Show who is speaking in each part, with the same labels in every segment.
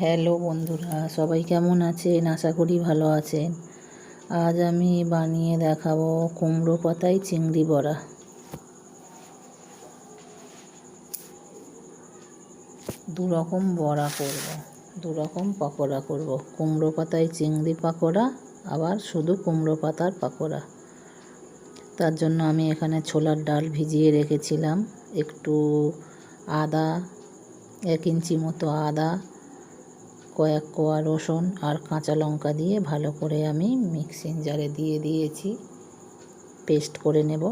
Speaker 1: Hello বন্ধুরা, সবাই কেমন আছেন? আশা করি ভালো আছেন। আজ আমি বানিয়ে দেখাবো কুমড়ো পাতায় চিংড়ি বড়া। দু রকম বড়া করব দু রকম পকোড়া করব। কুমড়ো পাতায় চিংড়ি পাকোড়া, আবার শুধু কুমড়ো পাতার পাকোড়া। তার জন্য আমি এখানে ছোলার ডাল ভিজিয়ে রেখেছিলাম। একটু আদা, এক ইঞ্চি মতো আদা কয়েক কোয়া রসুন আর কাঁচা লঙ্কা দিয়ে ভালো করে আমি মিক্সিং জারে দিয়ে দিয়েছি। পেস্ট করে নেব।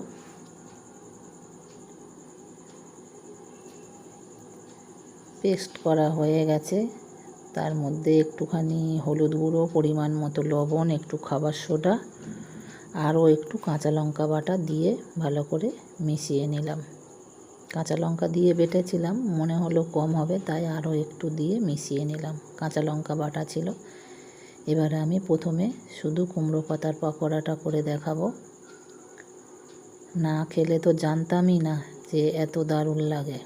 Speaker 1: পেস্ট করা হয়ে গেছে। তার মধ্যে একটুখানি হলুদ গুঁড়ো, পরিমাণ মতো লবণ, একটু খাবার সোডা, আরও একটু কাঁচা লঙ্কা বাটা দিয়ে ভালো করে মিশিয়ে নিলাম। কাঁচা লঙ্কা দিয়ে বেটেছিলাম, মনে হলো কম হবে, তাই আরও একটু দিয়ে মিশিয়ে নিলাম। কাঁচা লঙ্কা বাটা ছিল। এবারে আমি প্রথমে শুধু কুমড়ো পাতার পকোড়াটা করে দেখাবো। না খেলে তো জানতামই না যে এত দারুণ লাগে।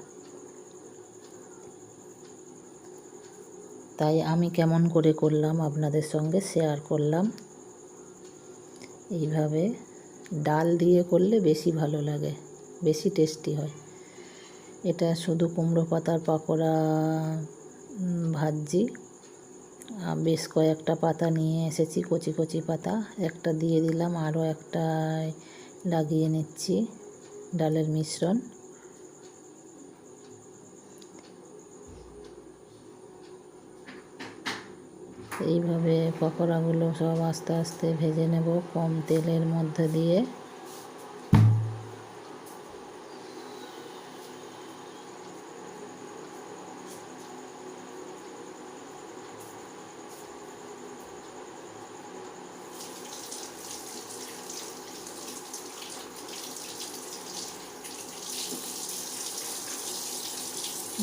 Speaker 1: তাই আমি কেমন করে করলাম আপনাদের সঙ্গে শেয়ার করলাম। এইভাবে ডাল দিয়ে করলে বেশি ভালো লাগে, বেশি টেস্টি হয়। এটা শুধু কুমড়ো পাতার পাকোড়া ভাজছি। বেশ কয়েকটা পাতা নিয়ে এসেছি, কচি কচি পাতা। একটা দিয়ে দিলাম, আরও একটা লাগিয়ে নিচ্ছি ডালের মিশ্রণ। এইভাবে পকোড়াগুলো সব আস্তে আস্তে ভেজে নেব কম তেলের মধ্যে দিয়ে।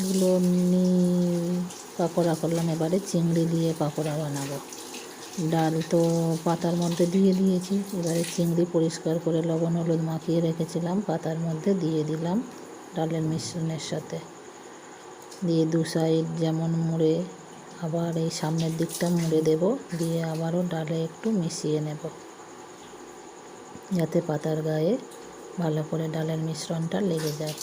Speaker 1: এগুলো এমনি পাকোড়া করলাম এবারে, চিংড়ি দিয়ে পাকোড়া বানাবো। ডাল তো পাতার মধ্যে দিয়ে দিয়েছি, এবারে চিংড়ি পরিষ্কার করে লবণ হলুদ মাখিয়ে রেখেছিলাম, পাতার মধ্যে দিয়ে দিলাম ডালের মিশ্রণের সাথে। দিয়ে দু সাইড যেমন মুড়ে, আবার এই সামনের দিকটা মুড়ে দেব, দিয়ে আবারও ডালে একটু মিশিয়ে নেব। যাতে পাতার গায়ে ভালো করে ডালের মিশ্রণটা লেগে যায়।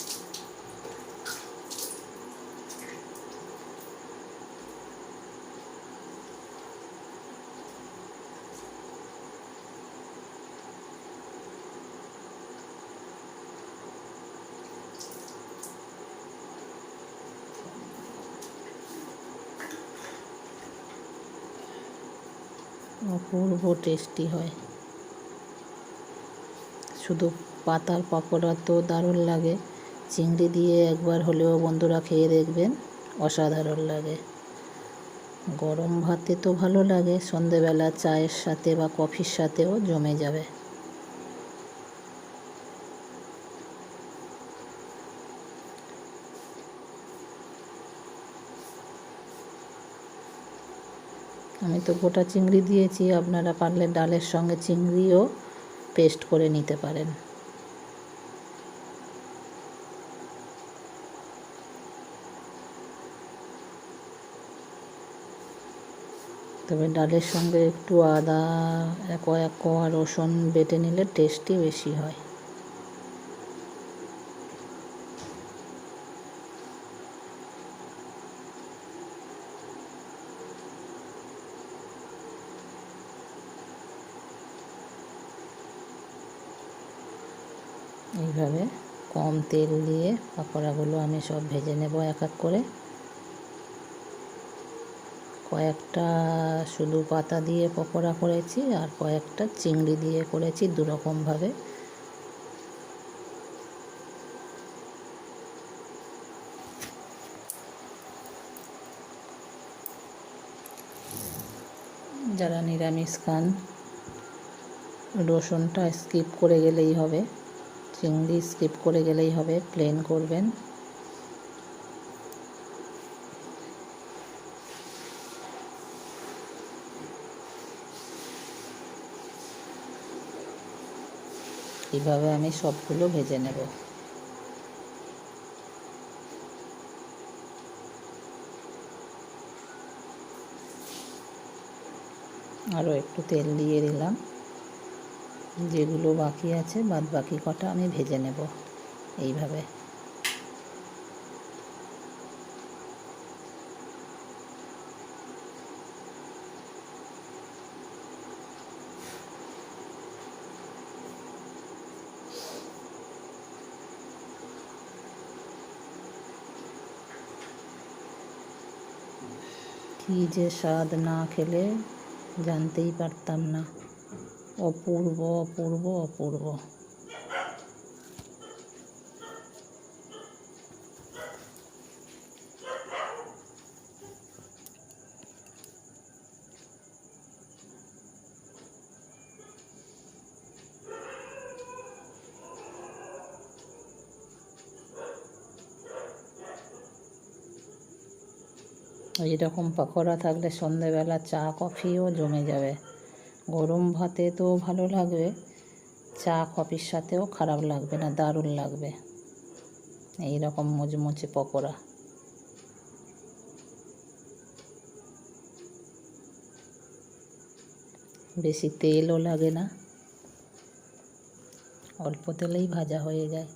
Speaker 1: অপূর্ব টেস্টি হয়। শুধু পাতার পাকোড়া তো দারুণ লাগে। চিংড়ি দিয়ে একবার হলেও বন্ধুরা খেয়ে দেখবেন, অসাধারণ লাগে। গরম ভাতে তো ভালো লাগে, সন্ধেবেলা চায়ের সাথে বা কফির সাথেও জমে যাবে। আমি তো গোটা চিংড়ি দিয়েছি, আপনারা পারলে ডালের সঙ্গে চিংড়িও পেস্ট করে নিতে পারেন। তবে ডালের সঙ্গে একটু আদা কয়েক কোয়া রসুন বেটে নিলে টেস্টি বেশি হয়। এইভাবে কম তেল দিয়ে পাকোড়াগুলো আমি সব ভেজে নেব এক এক করে। কয়েকটা শুধু পাতা দিয়ে পকোড়া করেছি আর কয়েকটা চিংড়ি দিয়ে করেছি দুরকমভাবে। যারা নিরামিষ খান, রসুনটা স্কিপ করে গেলেই হবে। চিংড়ি স্কিপ করে গেলেই হবে প্লেন করবেন। এইভাবে আমি সবগুলো ভেজে নেব। আরও একটু তেল দিয়ে দিলাম। যেগুলো বাকি আছে, বাদ বাকি কটা আমি ভেজে নেব এইভাবে। কী যে স্বাদ না খেলে জানতেই পারতাম না। অপূর্ব অপূর্ব অপূর্ব। এই রকম পকোড়া থাকলে সন্ধেবেলা চা কফিও জমে যাবে। গরম ভাতে তো ভালো লাগবে, চা, কফির সাথেও খারাপ লাগবে না, দারুণ লাগবে। এই রকম মুচমুচে পকোড়া। বেশি তেলও লাগে না, অল্প তেলেই ভাজা হয়ে যায়।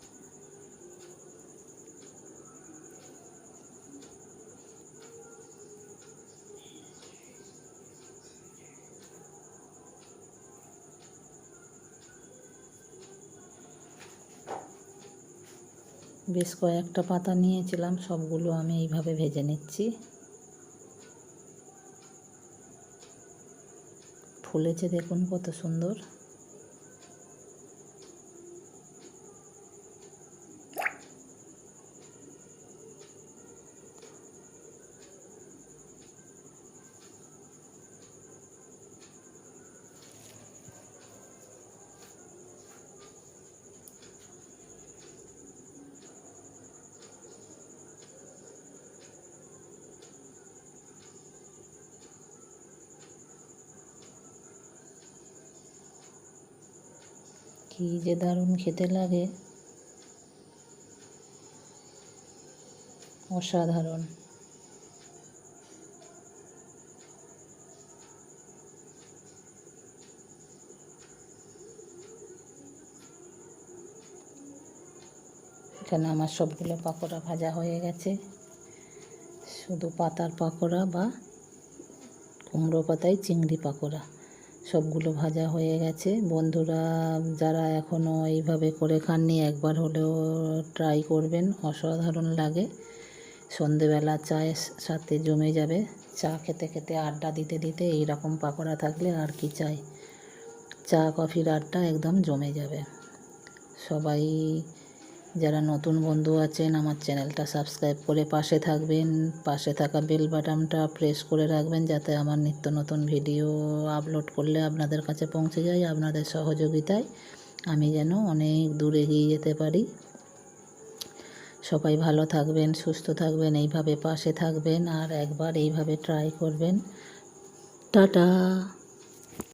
Speaker 1: বেশ কয়েকটা পাতা নিয়েছিলাম সবগুলো আমি এইভাবে ভেজে নিচ্ছি। ফুলেছে দেখুন কত সুন্দর। কি যে দারুণ খেতে লাগে। অসাধারণ। এখানে আমার সবগুলো পাকোড়া ভাজা হয়ে গেছে। শুধু পাতার পাকোড়া বা কুমড়ো পাতায় চিংড়ি পাকোড়া। সবগুলো ভাজা হয়ে গেছে। বন্ধুরা, যারা এখনও এইভাবে করে খাননি, একবার হলেও ট্রাই করবেন। অসাধারণ লাগে। সন্ধেবেলা চায়ের সাথে জমে যাবে। চা খেতে খেতে আড্ডা দিতে দিতে এই রকম পাকোড়া থাকলে আর কি চাই। চা, কফির আড্ডা একদম জমে যাবে। সবাই যারা নতুন বন্ধু আছেন, আমার চ্যানেলটা সাবস্ক্রাইব করে পাশে থাকবেন। পাশে থাকা বেল বাটনটা প্রেস করে রাখবেন যাতে আমার নিত্য নতুন ভিডিও আপলোড করলে আপনাদের কাছে পৌঁছে যায়, আপনাদের সহযোগিতায় আমি যেন অনেক দূর এগিয়ে যেতে পারি। সবাই ভালো থাকবেন, সুস্থ থাকবেন, এইভাবে পাশে থাকবেন আর একবার এইভাবে ট্রাই করবেন। টাটা!